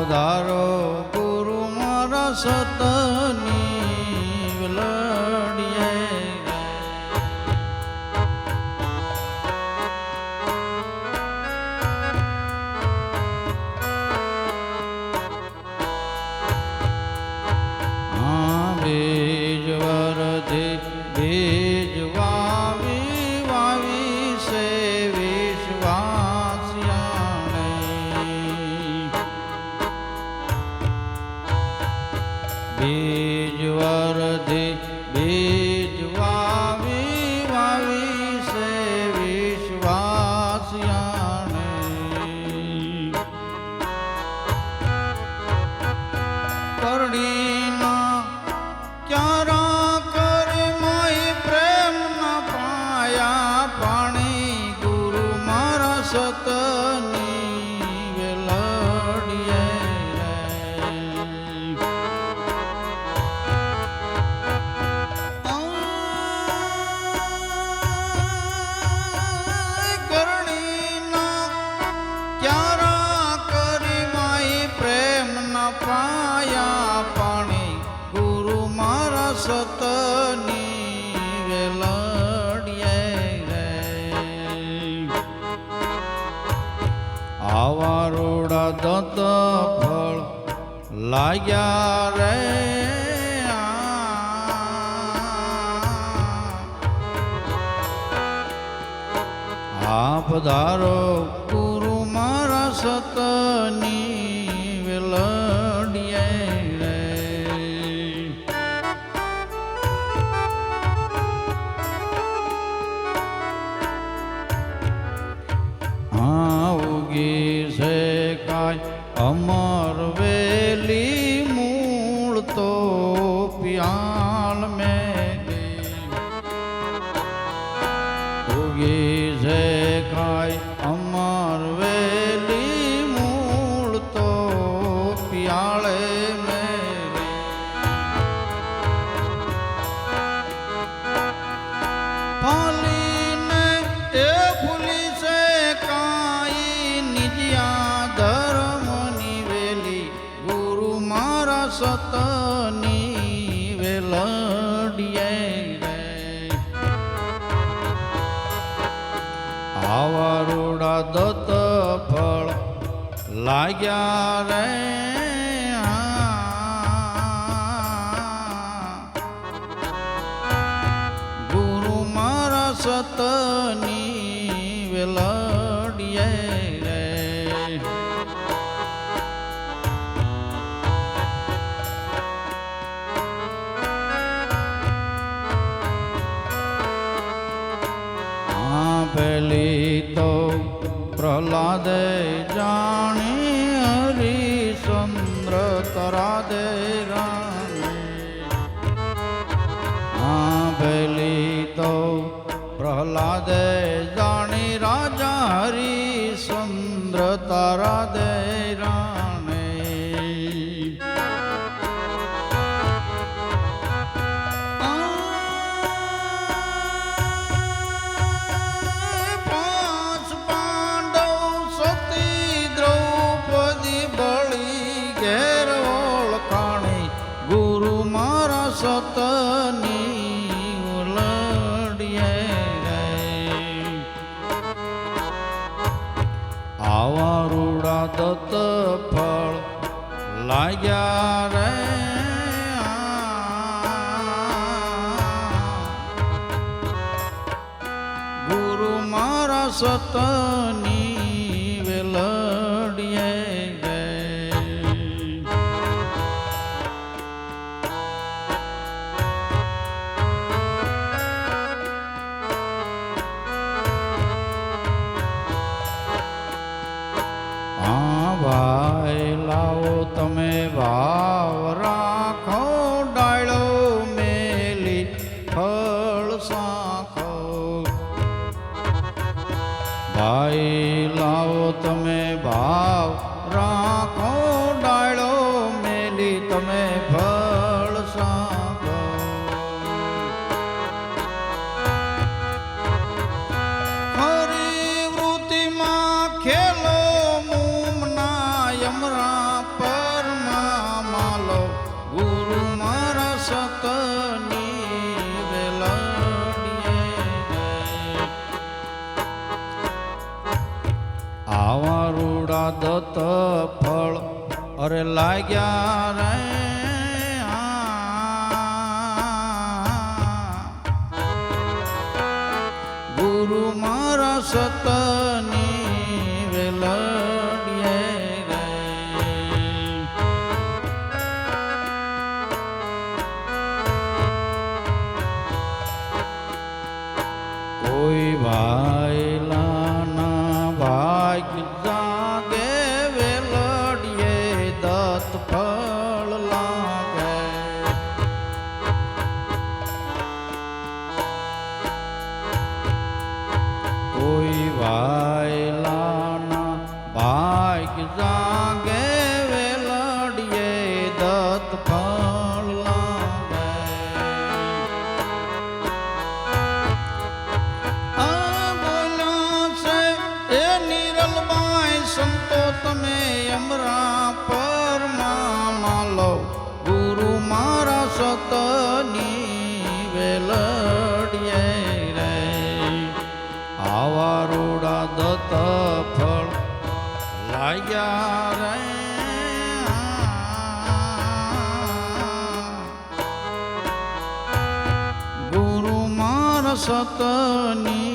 પધારો ગુરુ મારા સતની સતની વેલાડીએ આવા રોડા દંત લાગ્યા રે. આ પધારો ગુરુ મારા સતની પિયાલ મેલી ઉગી છે કાય અમર વેલી મૂળ તો પિયાળે ફાલીને એ ફૂલી છે કાઈ નિજિયા ધર્મની વેલી ગુરુ મારા સતની લાગ્યા રે ગુરુ મારા સતની વેલડીએ રે. આ પેલી તો પ્રહલાદે જાણી રાણી આ પેલી તો પ્રહલાદે જાણી રાજા હરિશ્ચંદ્ર તારા દે રાણે આવા રૂડા દત્ત ફળ લાગ્યા રે. ગુરુ મારા સતની ભાઈ લાવો તમે ભાવ રાખો. રૂડા દત્ત ફળ અરે લાગ્યા રે આ. ગુરુ મારા સતની વેલડીએ રે કોઈ ભાઈલાના તમે અમરા પરમા લો. ગુરુ મારા સતની વેલડીએ રે. આવા રૂડા દત્ત ફળ લાગ્યા રે. ગુરુ સતની